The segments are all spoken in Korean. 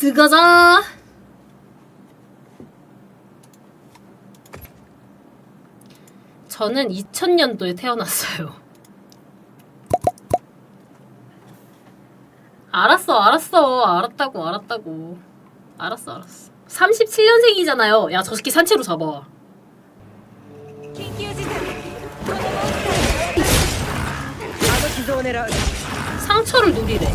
들어가자. 저는 2000년도에 태어났어요. 알았어, 알았어. 알았다고, 알았다고. 알았어, 알았어. 37년생이잖아요. 야, 저 새끼 산채로 잡아. 상처를 누리래.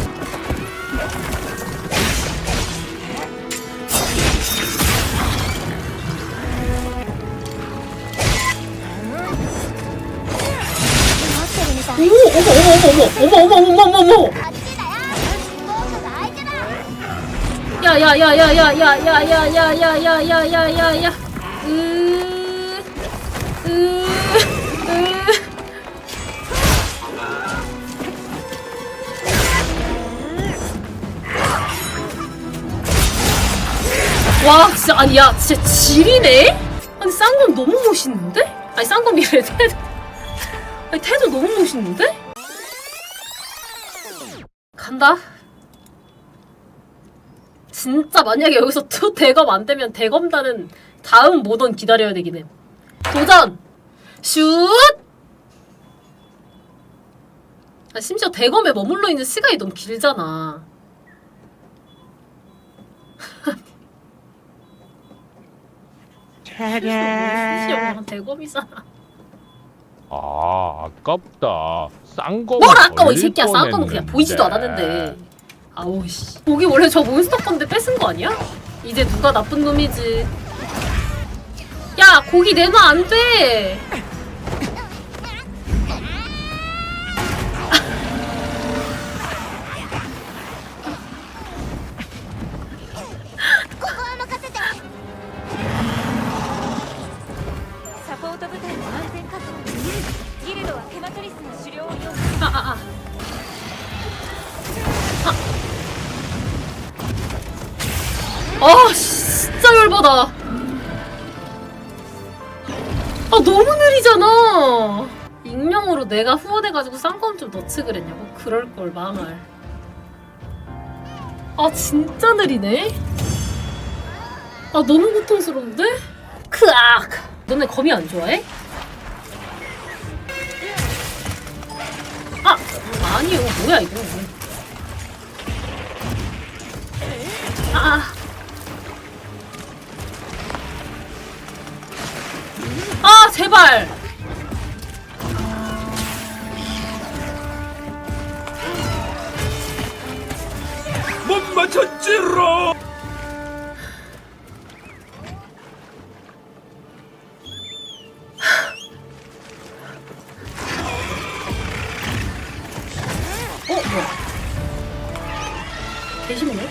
어머 어머 어머 어머 어머 야야야야야야야야야야야야야야야야 와 진짜 아니 야 진짜 지리네? 아니 쌍검 너무 멋있는데? 아니 쌍검이래 태도 아니 태도 너무 멋있는데? 간다. 진짜 만약에 여기서 또 대검 안 되면 대검단은 다음 모던 기다려야 되긴 해. 도전! 슛! 아, 심지어 대검에 머물러 있는 시간이 너무 길잖아. 심지어 대검이잖아. 아 아깝다. 싼 거 뭘 아까워 이 새끼야. 쌍검은 그냥 보이지도 않았는데. 아우 씨. 고기 원래 저 몬스터 건데 뺏은 거 아니야? 이제 누가 나쁜 놈이지? 야 고기 내놔 안돼 아. 아 진짜 열받아 아 너무 느리잖아 익명으로 내가 후원해가지고 쌍검 좀 넣지 그랬냐고 그럴걸 망할 아 진짜 느리네 아 너무 고통스러운데? 크악 너네 거미 안 좋아해? 아 아니요 뭐야 이거 아. 제발. 못 맞췄지로. 어 뭐야? 개쉽네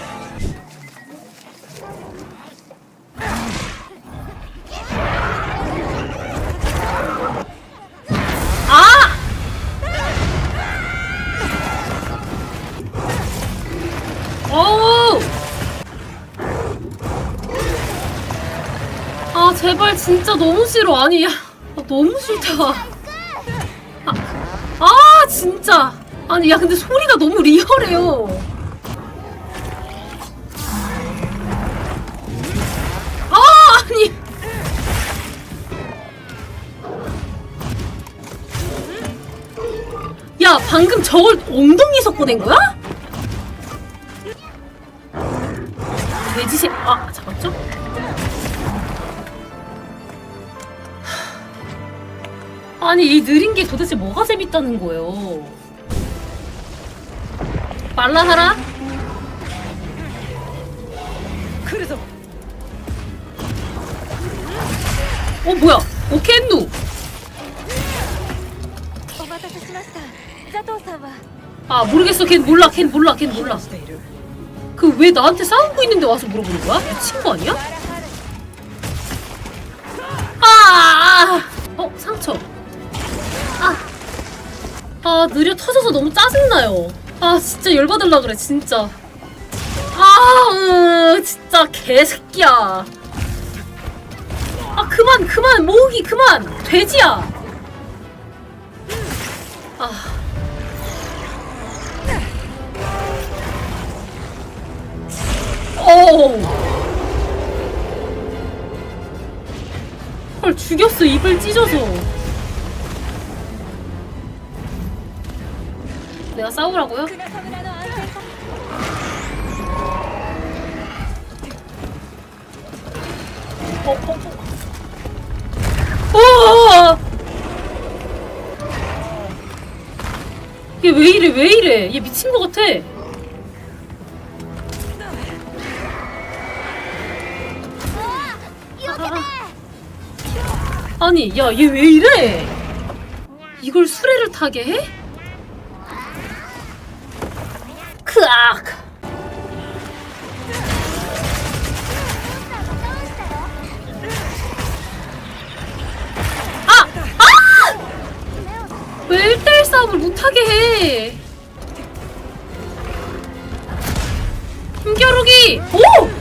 제발 진짜 너무 싫어. 아니 야 아, 너무 싫다. 아, 아 진짜. 아니 야 근데 소리가 너무 리얼해요. 아 아니. 야 방금 저걸 엉덩이에서 꺼낸 거야? 아니 이 느린 게 도대체 뭐가 재밌다는 거예요? 빨라하라? 그래서 어 뭐야? 오켄누. 아 모르겠어. 걘 몰라. 걘 몰라. 걘 몰라. 그 왜 나한테 싸우고 있는데 와서 물어보는 거야? 미친 거 아니야? 아! 아! 아. 어 상처. 아 느려 터져서 너무 짜증나요. 아 진짜 열받을라 그래 진짜. 아 으, 진짜 개새끼야. 아 그만 그만 모으기 그만. 돼지야. 아. 어, 오! 헐 죽였어 입을 찢어서. 내가 싸우라고요? 어, 어, 어. 얘 왜 이래 왜 이래? 얘 미친 것 같아. 아니 야 얘 왜 이래? 이걸 수레를 타게 해? 크악! 왜 1대1 싸움을 못하게 해? 힘겨루기! 오!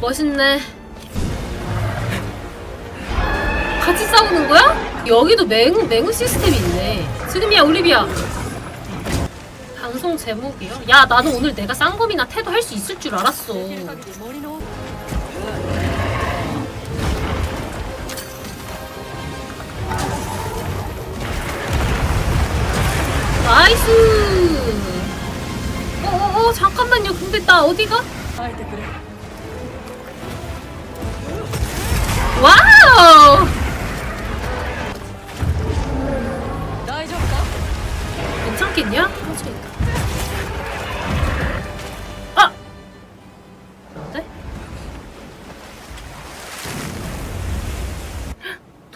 멋있네. 같이 싸우는 거야? 여기도 맹, 맹 시스템이 있네. 지금이야, 올리비아. 방송 제목이요? 야, 나는 오늘 내가 쌍검이나 태도 할 수 있을 줄 알았어. 나이스! 어어어, 잠깐만요. 근데 나 어디가? 아,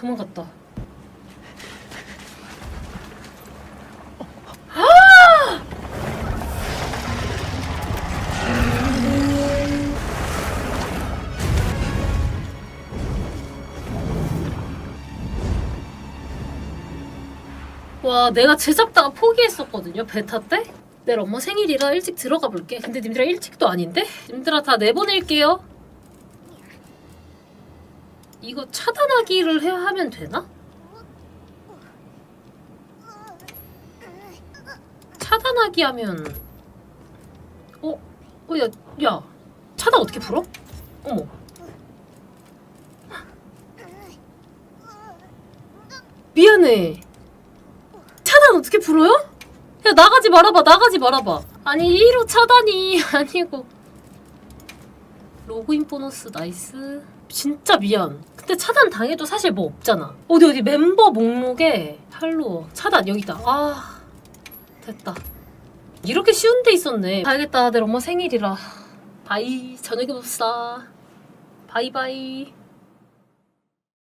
도망갔다. 아! 와 내가 제잡다가 포기했었거든요 베타 때 내일 엄마 생일이라 일찍 들어가 볼게 근데 님들아 일찍도 아닌데? 님들아 다 내보낼게요 이거 차단하기를 해야 하면 되나? 차단하기 하면 어? 어 야, 야 차단 어떻게 풀어? 어머 미안해 차단 어떻게 풀어요? 야 나가지 말아봐 나가지 말아봐 아니 1호 차단이 아니고 로그인 보너스 나이스 진짜 미안 근데 차단 당해도 사실 뭐 없잖아. 어디 어디 멤버 목록에 할로 차단 여기다. 아 됐다. 이렇게 쉬운 데 있었네. 가야겠다. 내일 엄마 생일이라. 바이. 저녁에 봅시다. 바이바이